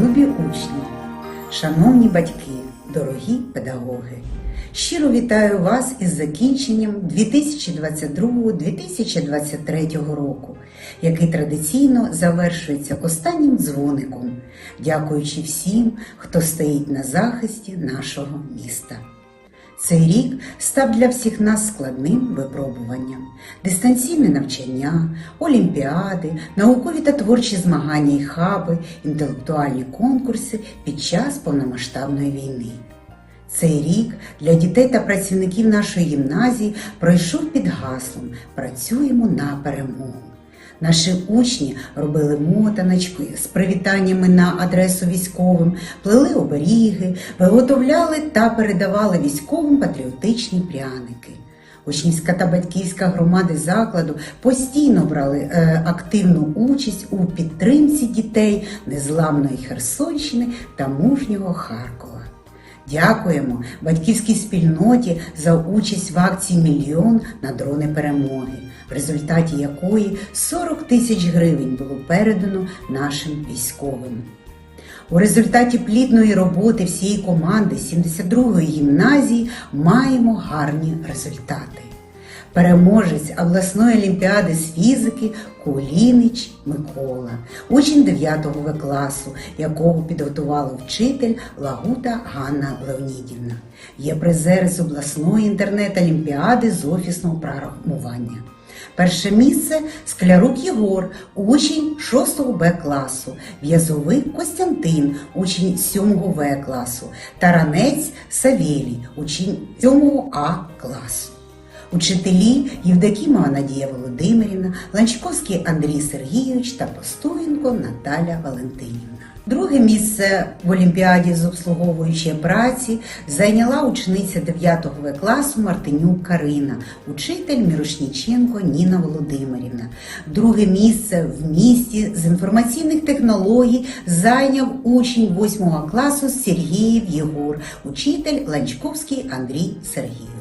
Любі учні, шановні батьки, дорогі педагоги, щиро вітаю вас із закінченням 2022-2023 року, який традиційно завершується останнім дзвоником, дякуючи всім, хто стоїть на захисті нашого міста. Цей рік став для всіх нас складним випробуванням. Дистанційне навчання, олімпіади, наукові та творчі змагання і хаби, інтелектуальні конкурси під час повномасштабної війни. Цей рік для дітей та працівників нашої гімназії пройшов під гаслом Працюємо на перемогу. Наші учні робили мотаночки з привітаннями на адресу військовим, плели оберіги, виготовляли та передавали військовим патріотичні пряники. Учнівська та батьківська громади закладу постійно брали е, активну участь у підтримці дітей незламної Херсонщини та мужнього Харкова. Дякуємо батьківській спільноті за участь в акції Мільйон на дрони перемоги, в результаті якої 40 тисяч гривень було передано нашим військовим. У результаті плідної роботи всієї команди 72-ї гімназії маємо гарні результати. Переможець обласної олімпіади з фізики Кулінич Микола, учень 9 В класу, якого підготувала вчитель Лагута Ганна Леонідівна. Є призер з обласної інтернет-олімпіади з офісного програмування. Перше місце Склярук Єгор, учень 6 Б класу, В'язовик Костянтин, учень 7 В класу, Таранець Савєлій, учень 7 А класу. Учителі Євдокімова Надія Володимирівна, Ланчковський Андрій Сергійович та Постоєнко Наталя Валентинівна. Друге місце в Олімпіаді з обслуговуючої праці зайняла учениця 9 В класу Мартинюк Карина, учитель Мірошніченко Ніна Володимирівна. Друге місце в місті з інформаційних технологій зайняв учень 8 класу Сергіїв Єгор, учитель Ланчковський Андрій Сергійович.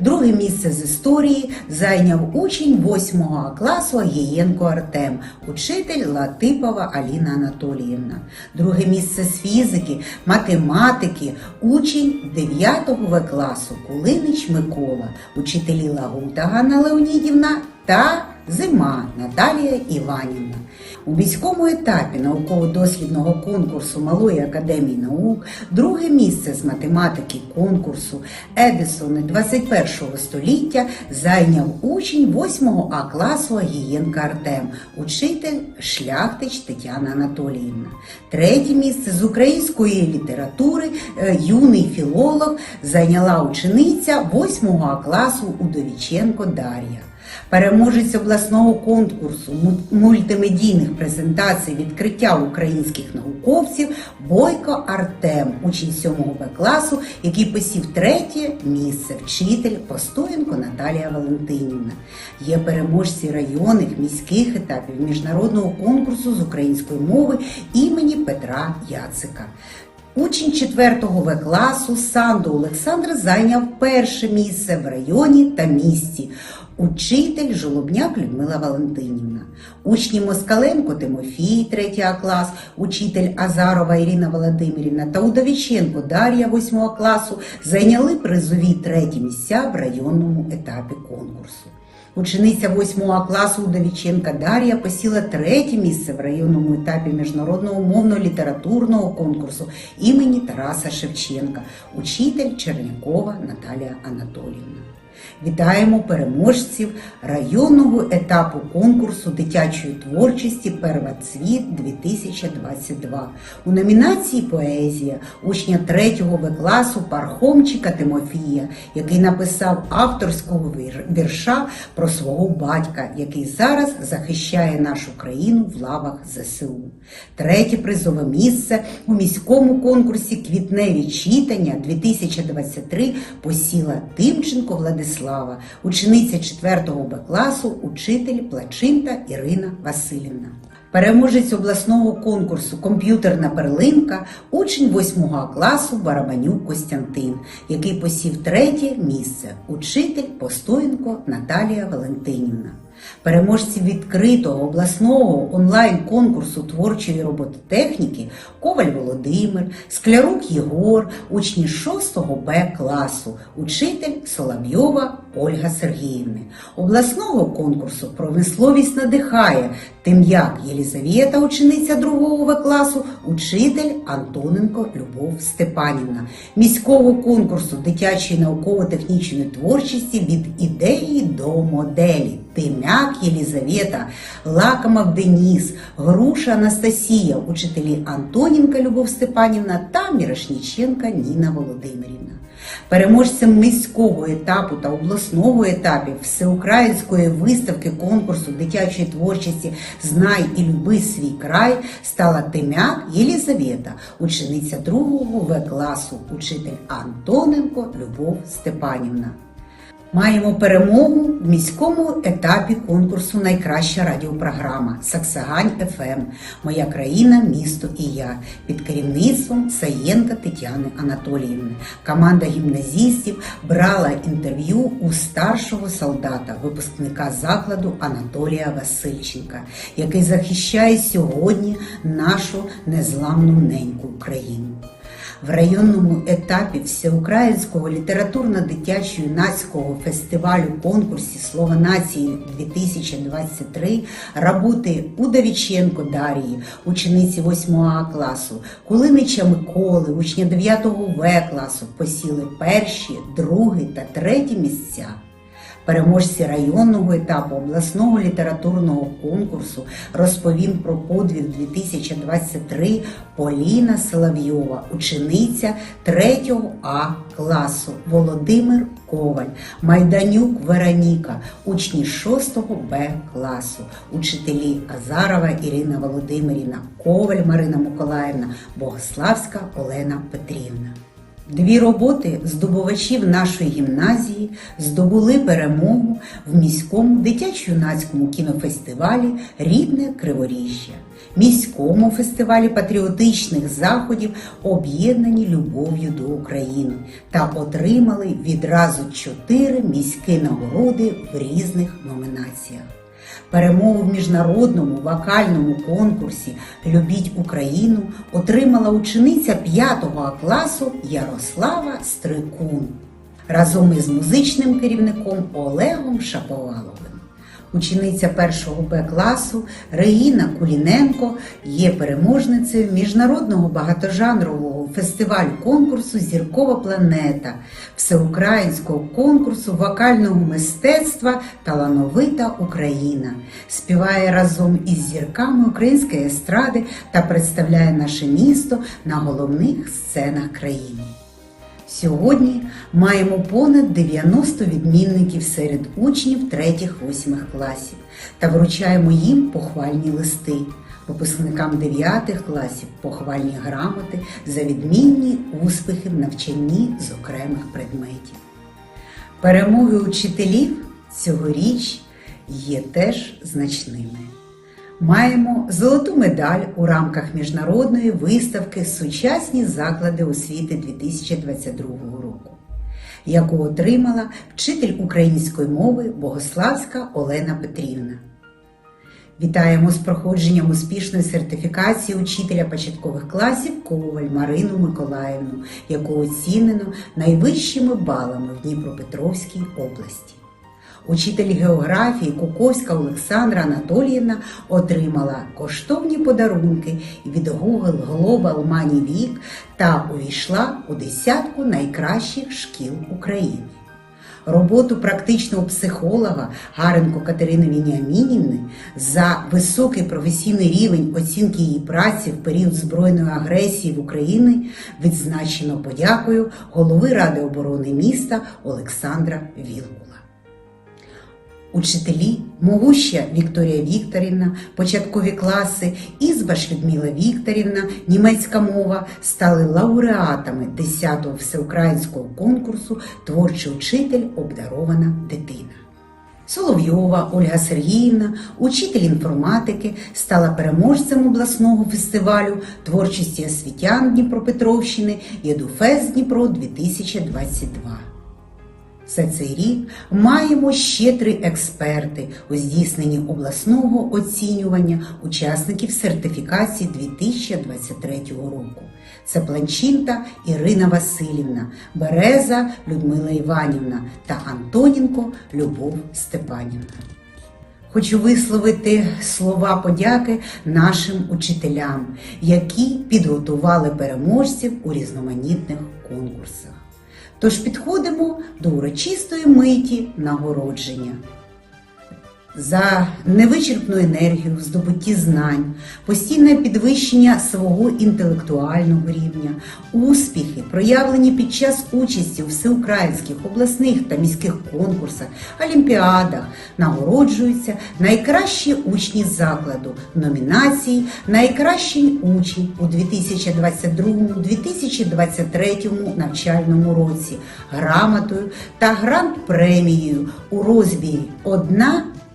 Друге місце з історії зайняв учень 8 класу Агієнко Артем, учитель Латипова Аліна Анатоліївна. Друге місце з фізики, математики, учень 9 В класу Кулинич Микола, учителі Лагута Ганна Леонідівна та Зима Наталія Іванівна. У міському етапі науково-дослідного конкурсу Малої академії наук друге місце з математики конкурсу Едисони 21 століття зайняв учень 8 А класу Агієнка Артем, учитель Шляхтич Тетяна Анатоліївна. Третє місце з української літератури е, юний філолог зайняла учениця 8 А класу Удовіченко Дар'я. Переможець обласного конкурсу мультимедійних презентацій відкриття українських науковців Бойко Артем, учень 7 Б класу, який посів третє місце, вчитель Постоєнко Наталія Валентинівна. Є переможці районних міських етапів міжнародного конкурсу з української мови імені Петра Яцика. Учень 4 В класу Санду Олександр зайняв перше місце в районі та місті. Учитель Жолобняк Людмила Валентинівна, учні Москаленко Тимофій, 3 А клас, учитель Азарова Ірина Володимирівна та Удовіченко Дар'я 8 класу зайняли призові треті місця в районному етапі конкурсу. Учениця 8 класу Удовіченка Дар'я посіла третє місце в районному етапі міжнародного мовно-літературного конкурсу імені Тараса Шевченка, учитель Чернякова Наталія Анатоліївна. Вітаємо переможців районного етапу конкурсу дитячої творчості Первоцвіт 2022 у номінації Поезія учня 3-го В класу Пархомчика Тимофія, який написав авторського вірша про свого батька, який зараз захищає нашу країну в лавах ЗСУ. Третє призове місце у міському конкурсі Квітневі читання 2023 посіла Тимченко Владислава, учениця 4 Б класу, учитель Плачинта Ірина Васильівна. Переможець обласного конкурсу Комп'ютерна перлинка, учень 8 класу Барабанюк Костянтин, який посів третє місце, учитель Постоєнко Наталія Валентинівна. Переможці відкритого обласного онлайн-конкурсу творчої робототехніки Коваль Володимир, Склярук Єгор, учні 6 Б класу, учитель Соловйова Ольга Сергіївни. Обласного конкурсу Промисловість надихає Тим'як Єлізавета, учениця 2 В класу, учитель Антоненко Любов Степанівна. Міського конкурсу дитячої науково-технічної творчості від ідеї до моделі. Тим'як Єлізавета, Лакомов Деніс, Груша Анастасія, учителі Антоненка Любов Степанівна та Мірошніченка Ніна Володимирівна. Переможцем міського етапу та обласного етапів всеукраїнської виставки конкурсу дитячої творчості Знай і люби свій край стала Тимяк Єлізавета, учениця 2 В класу, учитель Антоненко Любов Степанівна. Маємо перемогу в міському етапі конкурсу Найкраща радіопрограма Саксагань ФМ Моя країна, місто і я під керівництвом Саєнка Тетяни Анатоліївни. Команда гімназістів брала інтерв'ю у старшого солдата, випускника закладу Анатолія Васильченка, який захищає сьогодні нашу незламну неньку Україну. В районному етапі Всеукраїнського літературно-дитячого юнацького фестивалю конкурсі Слово нації 2023 роботи Удовіченко Дарії, учениці 8 А класу, Кулинича Миколи, учня 9 В класу посіли перші, другі та треті місця. Переможці районного етапу обласного літературного конкурсу розповім про подвиг 2023 Поліна Соловйова, учениця 3 А класу, Володимир Коваль, Майданюк Вероніка, учні 6 Б класу, учителі Азарова Ірина Володимирівна, Коваль Марина Миколаївна, Богославська Олена Петрівна. Дві роботи здобувачів нашої гімназії здобули перемогу в міському дитячо-юнацькому кінофестивалі Рідне Криворіжжя, міському фестивалі патріотичних заходів, об'єднані любов'ю до України, та отримали відразу чотири міські нагороди в різних номінаціях. Перемогу в міжнародному вокальному конкурсі Любіть Україну отримала учениця 5 класу Ярослава Стрикун разом із музичним керівником Олегом Шаповаловим. Учениця 1 Б класу Регіна Куліненко є переможницею міжнародного багатожанрового фестивалю конкурсу Зіркова планета, всеукраїнського конкурсу вокального мистецтва Талановита Україна. Співає разом із зірками української естради та представляє наше місто на головних сценах країни. Сьогодні маємо понад 90 відмінників серед учнів 3-8 класів та вручаємо їм похвальні листи, випускникам 9 класів похвальні грамоти за відмінні успіхи в навчанні з окремих предметів. Перемоги учителів цьогоріч є теж значними. Маємо золоту медаль у рамках міжнародної виставки Сучасні заклади освіти 2022 року, яку отримала вчитель української мови Богославська Олена Петрівна. Вітаємо з проходженням успішної сертифікації учителя початкових класів Коваль Марину Миколаївну, яку оцінено найвищими балами в Дніпропетровській області. Учитель географії Куковська Олександра Анатоліївна отримала коштовні подарунки від Google Global Money Week та увійшла у десятку найкращих шкіл України. Роботу практичного психолога Гаренко Катерини Вініамінівни за високий професійний рівень оцінки її праці в період збройної агресії в Україні відзначено подякою голови Ради оборони міста Олександра Вілкула. Учителі Могуща Вікторія Вікторівна, початкові класи, Ізбаш Людмила Вікторівна, німецька мова стали лауреатами 10-го всеукраїнського конкурсу Творчий учитель обдарована дитина. Соловйова Ольга Сергіївна, учитель інформатики, стала переможцем обласного фестивалю творчості освітян Дніпропетровщини «Єдуфест Дніпро 2022. За цей рік маємо ще три експерти у здійсненні обласного оцінювання учасників сертифікації 2023 року. Це Планчинта Ірина Васильівна, Береза Людмила Іванівна та Антонінко Любов Степанівна. Хочу висловити слова подяки нашим учителям, які підготували переможців у різноманітних конкурсах. Тож підходимо до урочистої миті нагородження. За невичерпну енергію в здобутті знань, постійне підвищення свого інтелектуального рівня, успіхи, проявлені під час участі у всеукраїнських обласних та міських конкурсах, олімпіадах, нагороджуються найкращі учні закладу номінації Найкращий учень у 2022-2023 навчальному році грамотою та грант-премією у розмірі 1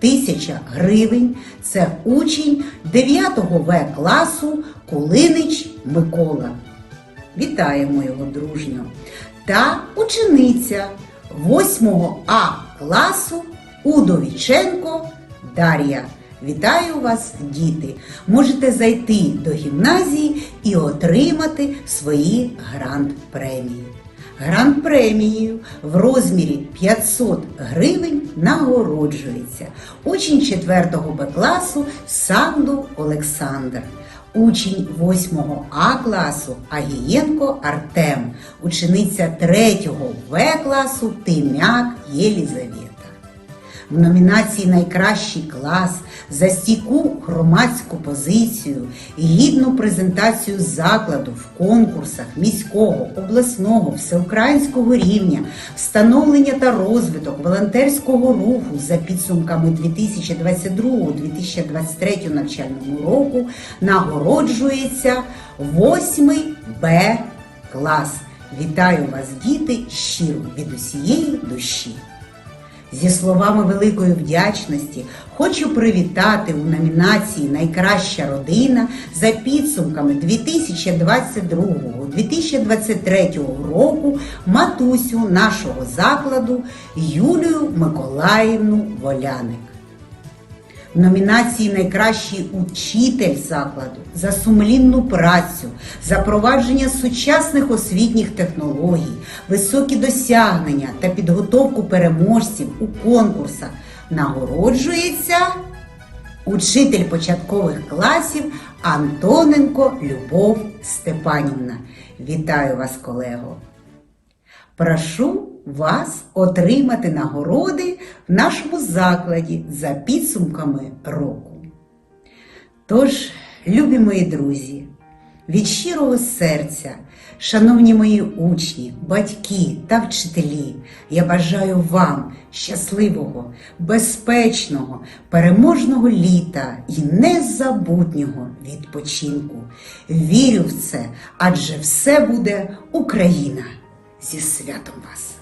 тисяча гривень. Це учень 9 В класу Кулинич Микола. Вітаємо його дружньо. Та учениця 8 А класу Удовіченко Дар'я. Вітаю вас, діти! Можете зайти до гімназії і отримати свої грант-премії. Грант-премією в розмірі 500 гривень нагороджується. Учень 4 Б класу Санду Олександр, учень 8 А класу Агієнко Артем, учениця 3 В класу Тимяк Єлізавета. В номінації Найкращий клас за стійку громадську позицію і гідну презентацію закладу в конкурсах міського, обласного, всеукраїнського рівня, встановлення та розвиток волонтерського руху за підсумками 2022-2023 навчального року нагороджується 8 Б клас. Вітаю вас, діти, щиро від усієї душі. Зі словами великої вдячності хочу привітати у номінації Найкраща родина за підсумками 2022-2023 року матусю нашого закладу Юлію Миколаївну Воляник. В номінації Найкращий учитель закладу за сумлінну працю, запровадження сучасних освітніх технологій, високі досягнення та підготовку переможців у конкурсах нагороджується учитель початкових класів Антоненко Любов Степанівна. Вітаю вас, колего! Прошу вас отримати нагороди в нашому закладі за підсумками року. Тож, любі мої друзі, від щирого серця, шановні мої учні, батьки та вчителі, я бажаю вам щасливого, безпечного, переможного літа і незабутнього відпочинку. Вірю в це, адже все буде Україна! Зі святом вас!